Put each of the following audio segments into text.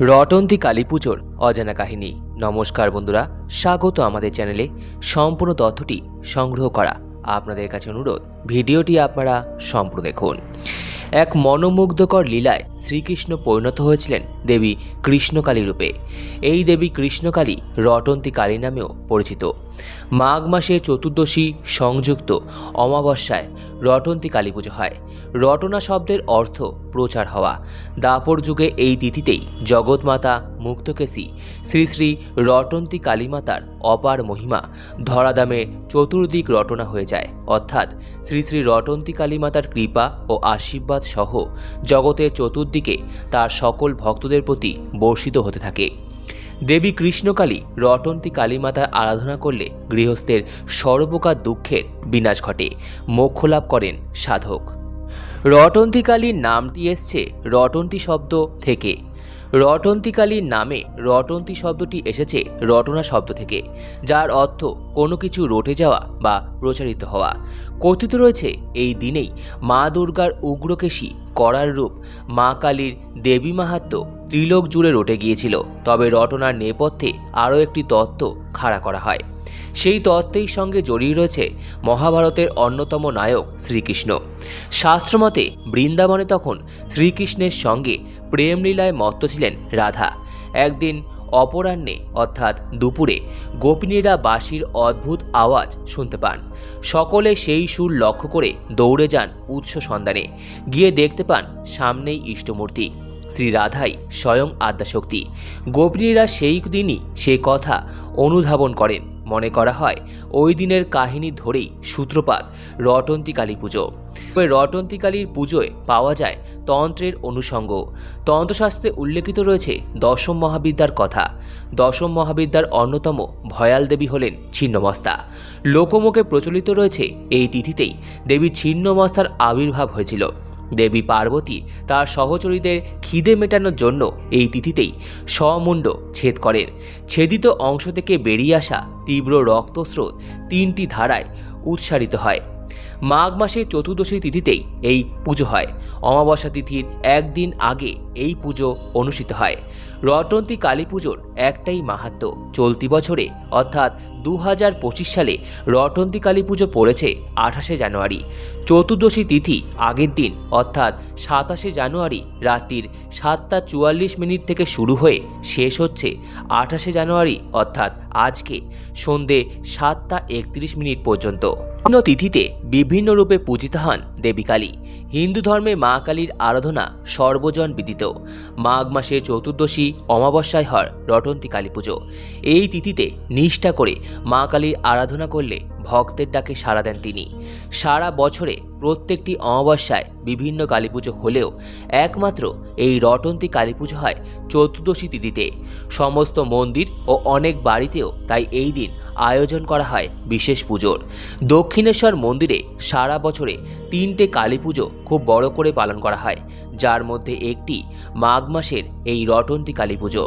রটন্তী কালী পুজোর অজানা কাহিনী। নমস্কার বন্ধুরা, স্বাগত আমাদের চ্যানেলে। সম্পূর্ণ তথ্যটি সংগ্রহ করা আপনাদের কাছে অনুরোধ। ভিডিওটি আপনারা সম্পূর্ণ দেখুন। এক মনোমুগ্ধকর লীলায় শ্রীকৃষ্ণ পরিণত হয়েছিলেন দেবী কৃষ্ণকালী রূপে। এই দেবী কৃষ্ণকালী রটন্তী কালী নামেও পরিচিত। মাঘ মাসে চতুর্দশী সংযুক্ত অমাবস্যায় রটন্তী কালী পুজো হয়। রটনা শব্দের অর্থ প্রচার হওয়া। দাপর যুগে এই তিথিতেই জগৎমাতা মুক্তকেশী শ্রী শ্রী রটন্তী কালীমাতার অপার মহিমা ধরাধামে চতুর্দিক রটনা হয়ে যায়। অর্থাৎ শ্রী শ্রী শ্রী রটন্তী কালীমাতার কৃপা ও আশীর্বাদ সহ জগতের চতুর্দিকে তার সকল ভক্তদের প্রতি বর্ষিত হতে থাকে। দেবী কৃষ্ণকালী রটন্তী কালীমাতার আরাধনা করলে গৃহস্থের সর্বকার দুঃখের বিনাশ ঘটে। মোক্ষ লাভ করেন সাধক। রটন্তী কালীর নামটি এসছে রটন্তী শব্দ থেকে। রটন্তী কালীর নামে রটন্তি শব্দটি এসেছে রটনা শব্দ থেকে, যার অর্থ কোনো কিছু রটে যাওয়া বা প্রচারিত হওয়া। কথিত রয়েছে, এই দিনেই মা দুর্গার উগ্রকেশী করার রূপ মা কালীর দেবী মাহাত্ম ত্রিলোক জুড়ে রটে গিয়েছিল। তবে রটনার নেপথ্যে আরও একটি তত্ত্ব খাড়া করা হয়। সেই তত্ত্বের সঙ্গে জড়িয়ে রয়েছে মহাভারতের অন্যতম নায়ক শ্রীকৃষ্ণ। শাস্ত্রমতে বৃন্দাবনে তখন শ্রীকৃষ্ণের সঙ্গে প্রেমলীলায় মত্ত ছিলেন রাধা। একদিন অপরাহ্নে, অর্থাৎ দুপুরে, গোপিনীরা বাঁশির অদ্ভুত আওয়াজ শুনতে পান। সকলে সেই সুর লক্ষ্য করে দৌড়ে যান উৎস সন্ধানে। গিয়ে দেখতে পান সামনেই ইষ্টমূর্তি। শ্রী রাধাই স্বয়ং আদ্যাশক্তি। গোপিনীরা সেই দিনই সে কথা অনুধাবন করেন। মনে করা হয়। ওই দিনের কাহিনী ধরেই সূত্রপাত রটন্তী কালী পুজো। ওই রটন্তী কালীর পুজোয় পাওয়া যায় তন্ত্রের অনুষঙ্গ। তন্ত্রশাস্ত্রে উল্লেখিত রয়েছে দশম মহাবিদ্যার কথা। দশম মহাবিদ্যার অন্যতম ভয়াল দেবী হলেন ছিন্নমস্তা। লোকমুখে প্রচলিত রয়েছে এই তিথিতেই দেবী ছিন্নমস্তার আবির্ভাব হয়েছিল। দেবী পার্বতী তার সহচরীদের খিদে মেটানোর জন্য এই তিথিতেই সমুণ্ড ছেদ করেন। ছেদিত অংশ থেকে বেরিয়ে আসা তীব্র রক্তস্রোত তিনটি ধারায় উৎসারিত হয়। মাঘ মাসে চতুর্দশী তিথিতেই এই পুজো হয়। অমাবস্যা তিথির একদিন আগে এই পুজো অনুষ্ঠিত হয়। রটন্তী কালী পুজোর একটাই মাহাত্ম, চলতি বছরে, অর্থাৎ দু হাজার পঁচিশ সালে রটন্তী কালী পুজো পড়েছে আঠাশে জানুয়ারি। চতুর্দশী তিথি আগের দিন, অর্থাৎ সাতাশে জানুয়ারি রাত্রির সাতটা চুয়াল্লিশ মিনিট থেকে শুরু হয়ে শেষ হচ্ছে আঠাশে জানুয়ারি, অর্থাৎ আজকে, সন্ধে সাতটা একত্রিশ মিনিট পর্যন্ত। বিভিন্ন তিথিতে বিভিন্ন রূপে পূজিত হন দেবী কালী। হিন্দু ধর্মে মা কালীর আরাধনা সর্বজন বিদিত মাঘ মাসে চতুর্দশী, অমাবস্যায় হর রটন্তী কালী পুজো এই তিথিতে নিষ্ঠা করে মা কালীর আরাধনা করলে ভক্তের ডাকে সাড়া দেন তিনি। সারা বছরে প্রত্যেকটি অমাবস্যায় বিভিন্ন কালী পুজো হলেও একমাত্র এই রটন্তী কালী পুজো হয় চতুর্দশী তিথিতে। সমস্ত মন্দির ও অনেক বাড়িতেও তাই এই দিন আয়োজন করা হয় বিশেষ পুজোর। দক্ষিণেশ্বর মন্দিরে সারা বছরে তিনটে কালী পুজো খুব বড় করে পালন করা হয়, যার মধ্যে একটি মাঘ মাসের এই রটন্তী কালী পুজো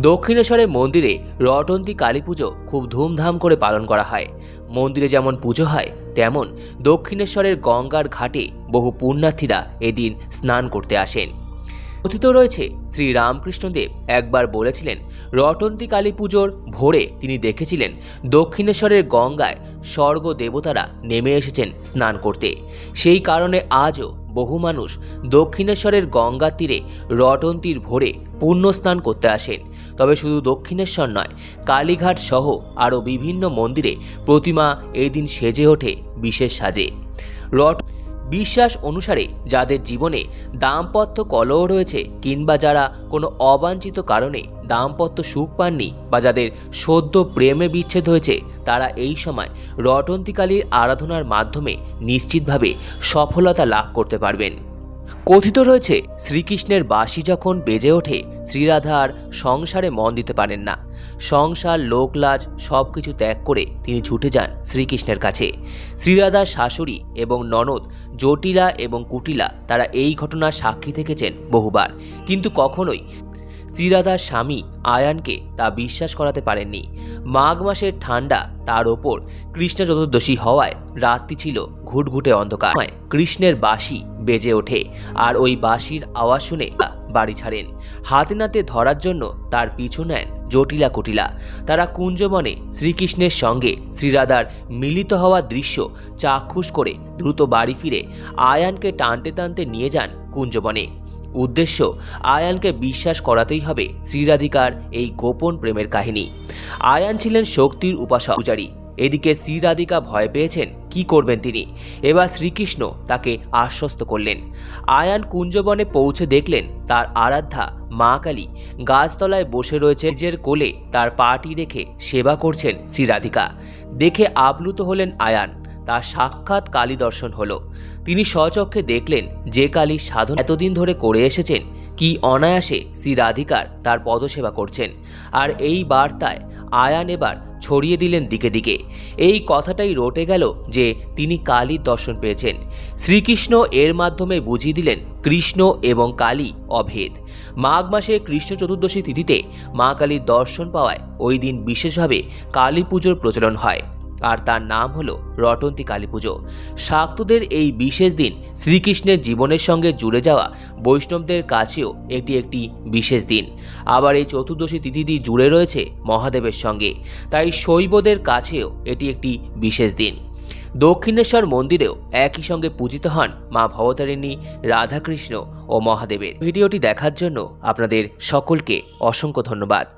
দক্ষিণেশ্বরের মন্দিরে রটন্তী কালী পুজো খুব ধুমধাম করে পালন করা হয়। মন্দিরে যেমন পুজো হয়, তেমন দক্ষিণেশ্বরের গঙ্গার ঘাটে বহু পুণ্যার্থীরা এদিন স্নান করতে আসেন। কথিত রয়েছে, শ্রী রামকৃষ্ণদেব একবার বলেছিলেন, রটন্তী কালী পুজোর ভোরে তিনি দেখেছিলেন, দক্ষিণেশ্বরের গঙ্গায় স্বর্গ দেবতারা নেমে এসেছেন স্নান করতে। সেই কারণে আজও বহু মানুষ দক্ষিণেশ্বরের গঙ্গার তীরে রটন্তীর ভোরে পুণ্য স্নান করতে আসেন। তবে শুধু দক্ষিণেশ্বর নয়, কালীঘাট সহ আরও বিভিন্ন মন্দিরে প্রতিমা এই দিন সেজে ওঠে বিশেষ সাজে। রট, বিশ্বাস অনুসারে যাদের জীবনে দাম্পত্য কলহ রয়েছে কিংবা যারা কোনো অবাঞ্ছিত কারণে দাম্পত্য সুখ পাননি বা যাদের সদ্য প্রেমে বিচ্ছেদ হয়েছে, তারা এই সময় রটন্তিকালীর আরাধনার মাধ্যমে নিশ্চিতভাবে সফলতা লাভ করতে পারবেন। কথিত রয়েছে, শ্রীকৃষ্ণের বাঁশি যখন বেজে ওঠে, শ্রীরাধা আর সংসারে মন দিতে পারেন না। সংসার, লোকলাজ সব কিছু ত্যাগ করে তিনি ছুটে যান শ্রীকৃষ্ণের কাছে। শ্রীরাধার শাশুড়ি এবং ননদ, জটিলা এবং কুটিলা, তারা এই ঘটনার সাক্ষী থেকেছেন বহুবার। কিন্তু কখনোই শ্রীরাধার স্বামী আয়ানকে তা বিশ্বাস করাতে পারেননি। মাঘ মাসের ঠান্ডা তার ওপর কৃষ্ণ চতুর্দশী হওয়ায় রাত্রি ছিল ঘুটঘুটে অন্ধকার। কৃষ্ণের বাঁশি বেজে ওঠে আর ওই বাঁশির আওয়াজ শুনে বাড়ি ছাড়েন। হাতে নাতে ধরার জন্য তার পিছু নেন জটিলা কুটিলা। তারা কুঞ্জবনে শ্রীকৃষ্ণের সঙ্গে শ্রীরাধার মিলিত হওয়ার দৃশ্য চাক্ষুষ করে দ্রুত বাড়ি ফিরে আয়ানকে টানতে টানতে নিয়ে যান কুঞ্জবনে। উদ্দেশ্য আয়ানকে বিশ্বাস করাতেই হবে শ্রীরাধিকার এই গোপন প্রেমের কাহিনী। আয়ান ছিলেন শক্তির উপাসক পূজারী। এদিকে শ্রীরাধিকা ভয় পেয়েছেন, কি করবেন তিনি? এবার শ্রীকৃষ্ণ তাকে আশ্বস্ত করলেন। আয়ান কুঞ্জবনে পৌঁছে দেখলেন তার আরাধ্যা, মা কালী, গাছতলায় বসে রয়েছে। নিজের কোলে তার পাটি রেখে সেবা করছেন শ্রীরাধিকা। দেখে আপ্লুত হলেন আয়ান। তার সাক্ষাৎ কালী দর্শন হলো। তিনি স্বচক্ষে দেখলেন যে কালী সাধন এতদিন ধরে করে এসেছেন, কি অনায়াসে শ্রী রাধিকার তার পদসেবা করছেন। আর এই বার্তায় আয়ান এবার ছড়িয়ে দিলেন দিকে দিকে। এই কথাটাই রটে গেল যে তিনি কালীর দর্শন পেয়েছেন। শ্রীকৃষ্ণ এর মাধ্যমে বুঝিয়ে দিলেন কৃষ্ণ এবং কালী অভেদ। মাঘ মাসে কৃষ্ণ চতুর্দশী তিথিতে মা কালীর দর্শন পাওয়ায় ওই দিন বিশেষভাবে কালী পুজোর প্রচলন হয়। আর তার নাম হলো রটন্তী কালী পুজো শাক্তদের এই বিশেষ দিন শ্রীকৃষ্ণের জীবনের সঙ্গে জুড়ে যাওয়া বৈষ্ণবদের কাছেও এটি একটি বিশেষ দিন। আবার এই চতুর্দশী তিথিটি জুড়ে রয়েছে মহাদেবের সঙ্গে। তাই শৈবদের কাছেও এটি একটি বিশেষ দিন। দক্ষিণেশ্বর মন্দিরেও একই সঙ্গে পূজিত হন মা ভবতারিণী রাধাকৃষ্ণ ও মহাদেবের। ভিডিওটি দেখার জন্য আপনাদের সকলকে অসংখ্য ধন্যবাদ।